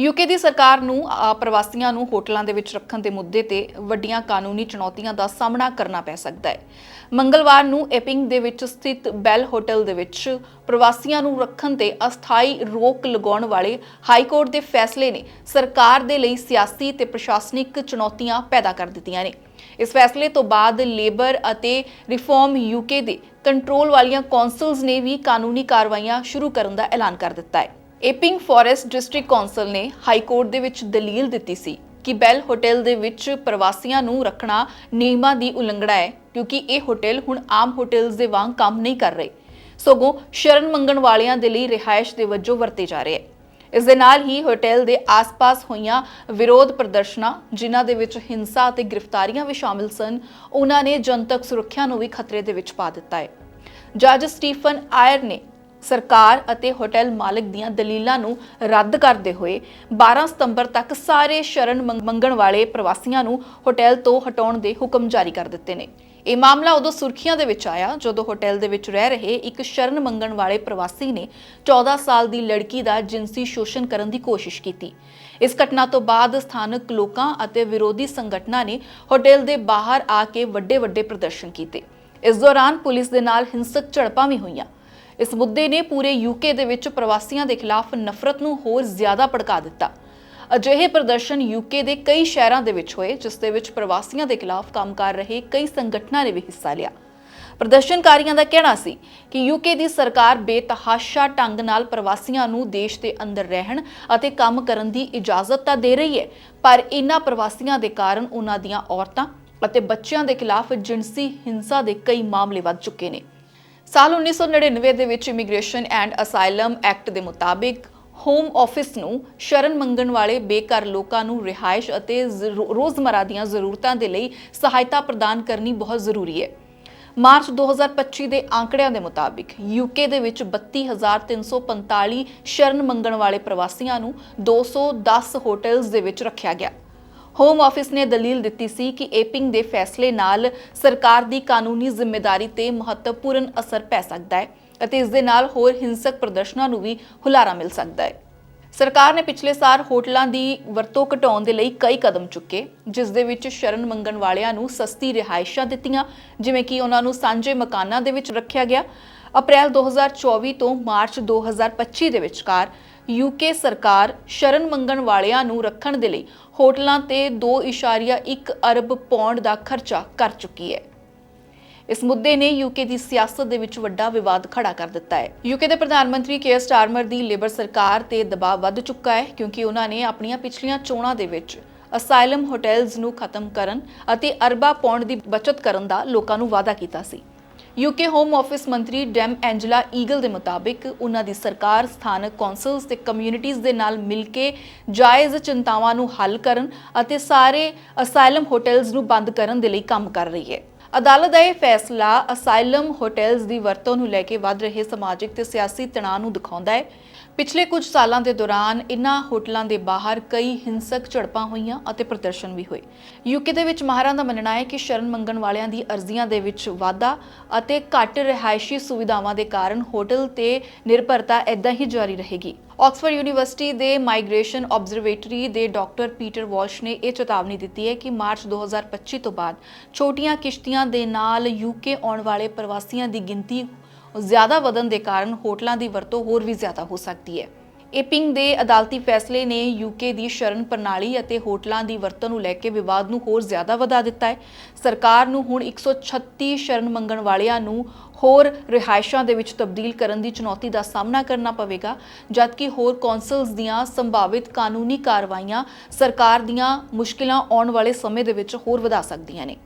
UK ਦੀ ਸਰਕਾਰ ਨੂੰ ਅ, ਪ੍ਰਵਾਸੀਆਂ ਨੂੰ ਹੋਟਲਾਂ ਦੇ ਵਿੱਚ ਰੱਖਣ ਦੇ ਮੁੱਦੇ ਤੇ ਵੱਡੀਆਂ ਕਾਨੂੰਨੀ ਚੁਣੌਤੀਆਂ ਦਾ ਸਾਹਮਣਾ ਕਰਨਾ ਪੈ ਸਕਦਾ ਹੈ। ਮੰਗਲਵਾਰ ਨੂੰ ਐਪਿੰਗ ਦੇ ਵਿੱਚ ਸਥਿਤ ਬੈਲ ਹੋਟਲ ਦੇ ਵਿੱਚ ਪ੍ਰਵਾਸੀਆਂ ਨੂੰ ਰੱਖਣ ਤੇ ਅਸਥਾਈ ਰੋਕ ਲਗਾਉਣ ਵਾਲੇ ਹਾਈ ਕੋਰਟ ਦੇ ਫੈਸਲੇ ਨੇ ਸਰਕਾਰ ਦੇ ਲਈ ਸਿਆਸੀ ਤੇ ਪ੍ਰਸ਼ਾਸਨਿਕ ਚੁਣੌਤੀਆਂ ਪੈਦਾ ਕਰ ਦਿੱਤੀਆਂ ਨੇ। ਇਸ ਫੈਸਲੇ ਤੋਂ ਬਾਅਦ ਲੇਬਰ ਅਤੇ ਰਿਫਾਰਮ ਯੂਕੇ ਦੇ ਕੰਟਰੋਲ ਵਾਲੀਆਂ ਕੌਂਸਲਸ ਨੇ ਵੀ ਕਾਨੂੰਨੀ ਕਾਰਵਾਈਆਂ ਸ਼ੁਰੂ ਕਰਨ ਦਾ ਐਲਾਨ ਕਰ ਦਿੱਤਾ ਹੈ। ਏਪਿੰਗ ਫੋਰੈਸਟ ਡਿਸਟ੍ਰਿਕਟ ਕੌਂਸਲ ਨੇ ਹਾਈ ਕੋਰਟ ਦੇ ਵਿੱਚ ਦਲੀਲ ਦਿੱਤੀ ਸੀ ਕਿ ਬੈਲ ਹੋਟਲ ਦੇ ਵਿੱਚ ਪ੍ਰਵਾਸੀਆਂ ਨੂੰ ਰੱਖਣਾ ਨਿਯਮਾਂ ਦੀ ਉਲੰਘਣਾ ਹੈ, ਕਿਉਂਕਿ ਇਹ ਹੋਟਲ ਹੁਣ ਆਮ ਹੋਟਲਸ ਦੇ ਵਾਂਗ ਕੰਮ ਨਹੀਂ ਕਰ ਰਹੇ। ਸਗੋਂ ਸ਼ਰਨ ਮੰਗਣ ਵਾਲਿਆਂ ਦੇ ਲਈ ਰਿਹਾਇਸ਼ ਦੇ ਵਜੋਂ ਵਰਤੇ ਜਾ ਰਹੇ ਹੈ। ਇਸ ਦੇ ਨਾਲ ਹੀ ਹੋਟਲ ਦੇ ਆਸ-ਪਾਸ ਹੋਈਆਂ ਵਿਰੋਧ ਪ੍ਰਦਰਸ਼ਨਾਂ, ਜਿਨ੍ਹਾਂ ਦੇ ਵਿੱਚ ਹਿੰਸਾ ਅਤੇ ਗ੍ਰਿਫਤਾਰੀਆਂ ਵੀ ਸ਼ਾਮਿਲ ਸਨ, ਉਹਨਾਂ ਨੇ ਜਨਤਕ ਸੁਰੱਖਿਆ ਨੂੰ ਵੀ ਖਤਰੇ ਦੇ ਵਿੱਚ ਪਾ ਦਿੱਤਾ ਹੈ। ਜੱਜ ਸਟੀਫਨ ਆਇਰ ਨੇ ਸਰਕਾਰ ਅਤੇ ਹੋਟਲ ਮਾਲਕ ਦੀਆਂ ਦਲੀਲਾਂ ਨੂੰ ਰੱਦ ਕਰਦੇ ਹੋਏ 12 ਸਤੰਬਰ ਤੱਕ ਸਾਰੇ ਸ਼ਰਨ ਮੰਗ- ਮੰਗਣ ਵਾਲੇ ਪ੍ਰਵਾਸੀਆਂ ਨੂੰ ਹੋਟਲ ਤੋਂ ਹਟਾਉਣ ਦੇ ਹੁਕਮ ਜਾਰੀ ਕਰ ਦਿੱਤੇ ਨੇ। ਇਹ ਮਾਮਲਾ ਉਦੋਂ ਸੁਰਖੀਆਂ ਦੇ ਵਿੱਚ ਆਇਆ ਜਦੋਂ ਹੋਟਲ ਦੇ ਵਿੱਚ ਰਹਿ ਰਹੇ ਇੱਕ ਸ਼ਰਨ ਮੰਗਣ ਵਾਲੇ ਪ੍ਰਵਾਸੀ ਨੇ 14 ਸਾਲ ਦੀ ਲੜਕੀ ਦਾ ਜਿਨਸੀ ਸ਼ੋਸ਼ਣ ਕਰਨ ਦੀ ਕੋਸ਼ਿਸ਼ ਕੀਤੀ। ਇਸ ਘਟਨਾ ਤੋਂ ਬਾਅਦ ਸਥਾਨਕ ਲੋਕਾਂ ਅਤੇ ਵਿਰੋਧੀ ਸੰਗਠਨਾਂ ਨੇ ਹੋਟਲ ਦੇ ਬਾਹਰ ਆ ਕੇ ਵੱਡੇ ਵੱਡੇ ਪ੍ਰਦਰਸ਼ਨ ਕੀਤੇ। ਇਸ ਦੌਰਾਨ ਪੁਲਿਸ ਦੇ ਨਾਲ ਹਿੰਸਕ ਝੜਪਾਂ ਵੀ ਹੋਈਆਂ। ਇਸ ਮੁੱਦੇ ਨੇ ਪੂਰੇ ਯੂਕੇ ਦੇ ਵਿੱਚ ਪ੍ਰਵਾਸੀਆਂ ਦੇ ਖਿਲਾਫ ਨਫ਼ਰਤ ਨੂੰ ਹੋਰ ਜ਼ਿਆਦਾ ਭੜਕਾ ਦਿੱਤਾ। ਅਜਿਹੇ ਪ੍ਰਦਰਸ਼ਨ ਯੂਕੇ ਦੇ ਕਈ ਸ਼ਹਿਰਾਂ ਦੇ ਵਿੱਚ ਹੋਏ, ਜਿਸ ਦੇ ਵਿੱਚ ਪ੍ਰਵਾਸੀਆਂ ਦੇ ਖਿਲਾਫ ਕੰਮ ਕਰ ਰਹੇ ਕਈ ਸੰਗਠਨਾਂ ਨੇ ਵੀ ਹਿੱਸਾ ਲਿਆ। ਪ੍ਰਦਰਸ਼ਨਕਾਰੀਆਂ ਦਾ ਕਹਿਣਾ ਸੀ ਕਿ ਯੂਕੇ ਦੀ ਸਰਕਾਰ ਬੇਤਹਾਸ਼ਾ ਢੰਗ ਨਾਲ ਪ੍ਰਵਾਸੀਆਂ ਨੂੰ ਦੇਸ਼ ਦੇ ਅੰਦਰ ਰਹਿਣ ਅਤੇ ਕੰਮ ਕਰਨ ਦੀ ਇਜਾਜ਼ਤ ਤਾਂ ਦੇ ਰਹੀ ਹੈ, ਪਰ ਇਨ੍ਹਾਂ ਪ੍ਰਵਾਸੀਆਂ ਦੇ ਕਾਰਨ ਉਹਨਾਂ ਦੀਆਂ ਔਰਤਾਂ ਅਤੇ ਬੱਚਿਆਂ ਦੇ ਖਿਲਾਫ ਜਿਣਸੀ ਹਿੰਸਾ ਦੇ ਕਈ ਮਾਮਲੇ ਵੱਧ ਚੁੱਕੇ ਨੇ। ਸਾਲ 1999 ਦੇ ਵਿੱਚ ਇਮੀਗ੍ਰੇਸ਼ਨ ਐਂਡ ਅਸਾਈਲਮ ਐਕਟ ਦੇ ਮੁਤਾਬਿਕ ਹੋਮ ਆਫਿਸ ਨੂੰ ਸ਼ਰਨ ਮੰਗਣ ਵਾਲੇ ਬੇਘਰ ਲੋਕਾਂ ਨੂੰ ਰਿਹਾਇਸ਼ ਅਤੇ ਜ਼ਰੂ- ਰੋਜ਼ਮਰਾ ਦੀਆਂ ਜ਼ਰੂਰਤਾਂ ਦੇ ਲਈ ਸਹਾਇਤਾ ਪ੍ਰਦਾਨ ਕਰਨੀ ਬਹੁਤ ਜ਼ਰੂਰੀ ਹੈ। ਮਾਰਚ 2025 ਦੇ ਆંકੜਿਆਂ ਦੇ ਮੁਤਾਬਿਕ ਯੂਕੇ ਦੇ ਵਿੱਚ 32345 ਸ਼ਰਨ ਮੰਗਣ ਵਾਲੇ ਪ੍ਰਵਾਸੀਆਂ ਨੂੰ 210 ਹੋਟਲਸ ਦੇ ਵਿੱਚ ਰੱਖਿਆ ਗਿਆ। ਹੋਮ ਆਫਿਸ ਨੇ ਦਲੀਲ ਦਿੱਤੀ ਸੀ ਕਿ ਏਪਿੰਗ ਦੇ ਫੈਸਲੇ ਨਾਲ ਸਰਕਾਰ ਦੀ ਕਾਨੂੰਨੀ ਜ਼ਿੰਮੇਵਾਰੀ ਤੇ ਮਹੱਤਵਪੂਰਨ ਅਸਰ ਪੈ ਸਕਦਾ ਹੈ ਅਤੇ ਇਸ ਦੇ ਨਾਲ ਹੋਰ ਹਿੰਸਕ ਪ੍ਰਦਰਸ਼ਨਾਂ ਨੂੰ ਵੀ ਹੁਲਾਰਾ ਮਿਲ ਸਕਦਾ ਹੈ। ਸਰਕਾਰ ਨੇ ਪਿਛਲੇ ਸਾਲ ਹੋਟਲਾਂ ਦੀ ਵਰਤੋਂ ਘਟਾਉਣ ਦੇ ਲਈ ਕਈ ਕਦਮ ਚੁੱਕੇ, ਜਿਸ ਦੇ ਵਿੱਚ ਸ਼ਰਨ ਮੰਗਣ ਵਾਲਿਆਂ ਨੂੰ ਸਸਤੀ ਰਿਹਾਇਸ਼ਾਂ ਦਿੱਤੀਆਂ, ਜਿਵੇਂ ਕਿ ਉਹਨਾਂ ਨੂੰ ਸਾਂਝੇ ਮਕਾਨਾਂ ਦੇ ਵਿੱਚ ਰੱਖਿਆ ਗਿਆ। ਅਪ੍ਰੈਲ 2024 ਤੋਂ ਮਾਰਚ 2025 ਦੇ ਵਿਚਕਾਰ ਯੂਕੇ ਸਰਕਾਰ ਸ਼ਰਨ ਮੰਗਣ ਵਾਲਿਆਂ ਨੂੰ ਰੱਖਣ ਦੇ ਲਈ ਹੋਟਲਾਂ ਤੇ 2.1 ਅਰਬ ਪੌਂਡ ਦਾ ਖਰਚਾ ਕਰ ਚੁੱਕੀ ਹੈ। ਇਸ ਮੁੱਦੇ ਨੇ ਯੂਕੇ ਦੀ ਸਿਆਸਤ ਦੇ ਵਿੱਚ ਵੱਡਾ ਵਿਵਾਦ ਖੜਾ ਕਰ ਦਿੱਤਾ ਹੈ। ਯੂਕੇ ਦੇ ਪ੍ਰਧਾਨ ਮੰਤਰੀ ਕੇਅਰ ਸਟਾਰਮਰ ਦੀ ਲੇਬਰ ਸਰਕਾਰ ਤੇ ਦਬਾਅ ਵੱਧ ਚੁੱਕਾ ਹੈ ਕਿਉਂਕਿ ਉਹਨਾਂ ਨੇ ਆਪਣੀਆਂ ਪਿਛਲੀਆਂ ਚੋਣਾਂ ਦੇ ਵਿੱਚ ਅਸਾਈਲਮ ਹੋਟਲਸ ਨੂੰ ਖਤਮ ਕਰਨ ਅਤੇ ਅਰਬਾਂ ਪੌਂਡ ਦੀ ਬਚਤ ਕਰਨ ਦਾ ਲੋਕਾਂ ਨੂੰ ਵਾਅਦਾ ਕੀਤਾ ਸੀ। ਯੂਕੇ ਹੋਮ ਆਫਿਸ ਮੰਤਰੀ ਡੈਮ ਐਂਜਲਾ ਈਗਲ ਦੇ ਮੁਤਾਬਿਕ ਉਹਨਾਂ ਦੀ ਸਰਕਾਰ ਸਥਾਨਕ ਕੌਂਸਲਸ ਤੇ ਕਮਿਊਨਿਟੀਜ਼ ਦੇ ਨਾਲ ਮਿਲ ਕੇ ਜਾਇਜ਼ ਚਿੰਤਾਵਾਂ ਨੂੰ ਹੱਲ ਕਰਨ ਅਤੇ ਸਾਰੇ ਅਸਾਈਲਮ ਹੋਟਲਸ ਨੂੰ ਬੰਦ ਕਰਨ ਦੇ ਲਈ ਕੰਮ ਕਰ ਰਹੀ ਹੈ। ਅਦਾਲਤ ਦਾ ਇਹ ਫੈਸਲਾ ਅਸਾਈਲਮ ਹੋਟਲਸ ਦੀ ਵਰਤੋਂ ਨੂੰ ਲੈ ਕੇ ਵੱਧ ਰਹੇ ਸਮਾਜਿਕ ਤੇ ਸਿਆਸੀ ਤਣਾਅ ਨੂੰ ਦਿਖਾਉਂਦਾ ਹੈ। ਪਿਛਲੇ ਕੁਝ ਸਾਲਾਂ ਦੇ ਦੌਰਾਨ ਇਨ੍ਹਾਂ ਹੋਟਲਾਂ ਦੇ ਬਾਹਰ ਕਈ ਹਿੰਸਕ ਝੜਪਾਂ ਹੋਈਆਂ ਅਤੇ ਪ੍ਰਦਰਸ਼ਨ ਵੀ ਹੋਏ। ਯੂਕੇ ਦੇ ਵਿੱਚ ਮਾਹਰਾਂ ਦਾ ਮੰਨਣਾ ਹੈ ਕਿ ਸ਼ਰਨ ਮੰਗਣ ਵਾਲਿਆਂ ਦੀ ਅਰਜ਼ੀਆਂ ਦੇ ਵਿੱਚ ਵਾਧਾ ਅਤੇ ਘੱਟ ਰਿਹਾਇਸ਼ੀ ਸੁਵਿਧਾਵਾਂ ਦੇ ਕਾਰਨ ਹੋਟਲ ਤੇ ਨਿਰਭਰਤਾ ਇਦਾਂ ਹੀ ਜਾਰੀ ਰਹੇਗੀ। ਆਕਸਫੋਰਡ ਯੂਨੀਵਰਸਿਟੀ ਦੇ ਮਾਈਗ੍ਰੇਸ਼ਨ ਆਬਜ਼ਰਵੇਟਰੀ ਦੇ ਡਾਕਟਰ ਪੀਟਰ ਵਾਲਸ਼ ਨੇ ਇਹ ਚੇਤਾਵਨੀ ਦਿੱਤੀ ਹੈ ਕਿ ਮਾਰਚ 2025 ਤੋਂ ਬਾਅਦ ਛੋਟੀਆਂ ਕਿਸ਼ਤੀਆਂ ਦੇ ਨਾਲ ਯੂਕੇ ਆਉਣ ਵਾਲੇ ਪ੍ਰਵਾਸੀਆਂ ਦੀ ਗਿਣਤੀ ਜ਼ਿਆਦਾ ਵਧਣ ਦੇ ਕਾਰਨ ਹੋਟਲਾਂ ਦੀ ਵਰਤੋਂ ਹੋਰ ਵੀ ਜ਼ਿਆਦਾ ਹੋ ਸਕਦੀ ਹੈ। ਏਪਿੰਗ ਦੇ ਅਦਾਲਤੀ ਫੈਸਲੇ ਨੇ ਯੂਕੇ ਦੀ ਸ਼ਰਨ ਪ੍ਰਣਾਲੀ ਅਤੇ ਹੋਟਲਾਂ ਦੀ ਵਰਤੋਂ ਨੂੰ ਲੈ ਕੇ ਵਿਵਾਦ ਨੂੰ ਹੋਰ ਜ਼ਿਆਦਾ ਵਧਾ ਦਿੱਤਾ ਹੈ। ਸਰਕਾਰ ਨੂੰ ਹੁਣ 136 ਸ਼ਰਨ ਮੰਗਣ ਵਾਲਿਆਂ ਨੂੰ ਹੋਰ ਰਿਹਾਇਸ਼ਾਂ ਦੇ ਵਿੱਚ ਤਬਦੀਲ ਕਰਨ ਦੀ ਚੁਣੌਤੀ ਦਾ ਸਾਹਮਣਾ ਕਰਨਾ ਪਵੇਗਾ, ਜਦਕਿ ਹੋਰ ਕੌਂਸਲਸ ਦੀਆਂ ਸੰਭਾਵਿਤ ਕਾਨੂੰਨੀ ਕਾਰਵਾਈਆਂ ਸਰਕਾਰ ਦੀਆਂ ਮੁਸ਼ਕਿਲਾਂ ਆਉਣ ਵਾਲੇ ਸਮੇਂ ਦੇ ਵਿੱਚ ਹੋਰ ਵਧਾ ਸਕਦੀਆਂ ਨੇ।